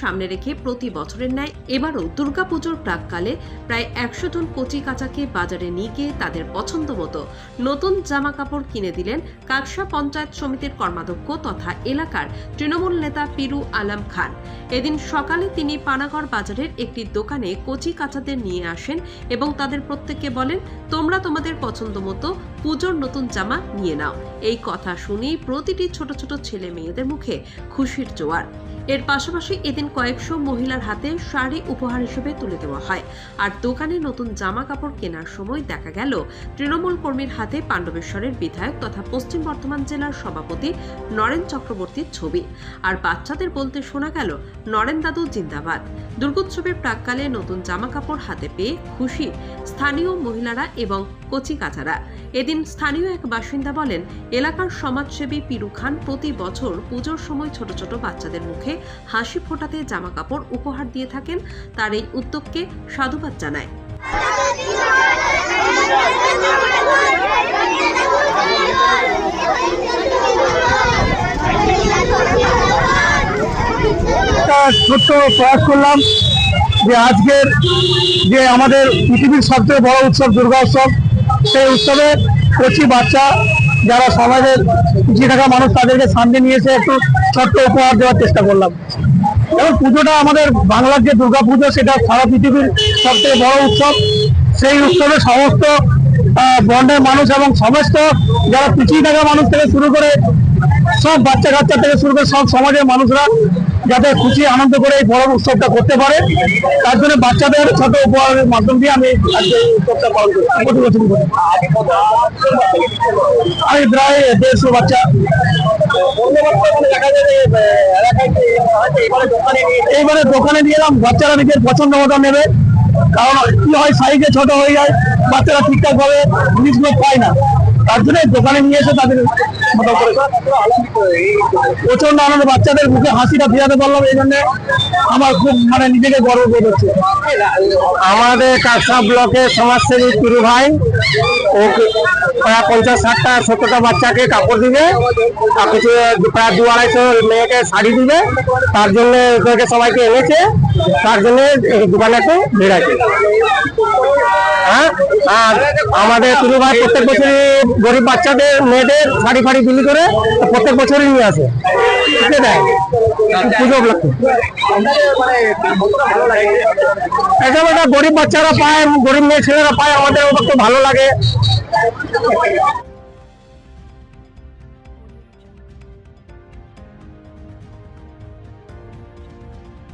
সামনে রেখে প্রতি বছরের ন্যায় এবারও দুর্গাপুজোর প্রাককালে প্রায় একশো জন কচি কাঁচাকে বাজারে নিয়ে গিয়ে তাদের পছন্দ মতো নতুন জামা কাপড় কিনে দিলেন কাকসা পঞ্চায়েত সমিতির কর্মাধ্যক্ষ তথা এলাকার তৃণমূল নেতা পিরু আলম খান। এদিন সকালে তিনি পানাগড় বাজারের একটি দোকানে কচি কাঁচাদের নিয়ে আসেন এবং তাদের প্রত্যেককে বলেন, তোমরা তোমাদের পছন্দ মতো পুজোর নতুন জামা নিয়ে নাও। এই কথা শুনেই প্রতিটি ছোট ছোট ছেলে মেয়েদের মুখে খুশির জোয়ার। এর পাশাপাশি এদিন কয়েকশো মহিলার হাতে শাড়ি উপহার হিসেবে তুলে দেওয়া হয়। আর দোকানে নতুন জামা কাপড় কেনার সময় দেখা গেল, তৃণমূল কর্মীর হাতে পাণ্ডবেশ্বরের বিধায়ক তথা পশ্চিম বর্ধমান জেলার সভাপতি নরেন চক্রবর্তীর ছবি। আর বাচ্চাদের বলতে শোনা গেল নরেন দাদু জিন্দাবাদ। দুর্গোৎসবের প্রাককালে নতুন জামা কাপড় হাতে পেয়ে খুশি স্থানীয় মহিলারা এবং কচি কাচারা। এদিন স্থানীয় এক বাসিন্দা বলেন, এলাকার সমাজসেবী পিরু খান প্রতি বছর পুজোর সময় ছোট ছোট বাচ্চাদের মুখে হাসি ফোটাতে জামা কাপড় উপহার দিয়ে থাকেন। তার এই উদ্যোগকে সাধুবাদ জানায় একটা ছোট্ট প্রয়াস করলাম যে আজকের যে আমাদের পৃথিবীর সবচেয়ে বড় উৎসব, দুর্গা উৎসব, সেই উৎসবে কচি বাচ্চা যারা সমাজের পিছিয়ে থাকা মানুষ, তাদেরকে সামনে নিয়ে এসে একটু ছোট্ট উপহার দেওয়ার চেষ্টা করলাম। এবং পুজোটা আমাদের বাংলার যে দুর্গা পুজো সেটা সারা পৃথিবীর সবথেকে বড় উৎসব। সেই উৎসবে সমস্ত বর্ণের মানুষ এবং সমস্ত যারা পিছিয়ে থাকা মানুষ থেকে শুরু করে সব বাচ্চা কাচ্চা থেকে শুরু করে সব সমাজের মানুষরা যাতে খুশি, আনন্দ করে এই বড় উৎসবটা করতে পারে। তার জন্য বাচ্চাদের ছোট উপহারের মাধ্যম দিয়ে আমি। আমি প্রায় দেড়শো বাচ্চা। এইবারে দোকানে নিয়ে এলাম, বাচ্চারা নিজের পছন্দ মতো নেবে। কারণ কি হয়, সাইজে ছোট হয়ে যায়। বাচ্চারা ঠিকঠাক ভাবে জিনিসগুলো পায় না। তার জন্য দোকানে নিয়ে এসে তাদের প্রচণ্ড আনন্দ, বাচ্চাদের মুখে হাসিটা ফিরাতে পারলাম এই জন্য আমার খুব মানে নিজেকে গর্ব বোধ হচ্ছে। আমাদের কাকসা ব্লকের সমাজসেবী পুরু ভাই, ও প্রায় পঞ্চাশ ষাটটা, সত্তরটা বাচ্চাকে কাপড় দিবে। আর কিছু, প্রায় দু আড়াইশো মেয়েকে শাড়ি দিবে। তার জন্য সবাইকে এনেছে। তার জন্য দোকানে একটু ভিড় হ্যাঁ? আর আমাদের পুরো ভাই প্রত্যেক বছরই গরিব বাচ্চাদের, মেয়েদের শাড়ি ফাড়ি বিলি করে প্রত্যেক বছরই নিয়ে আসে। দেয় পুজো উপলক্ষে গরিব বাচ্চারা পায়, গরিব মেয়ে ছেলেরা পায়, আমাদের ওটা খুব ভালো লাগে।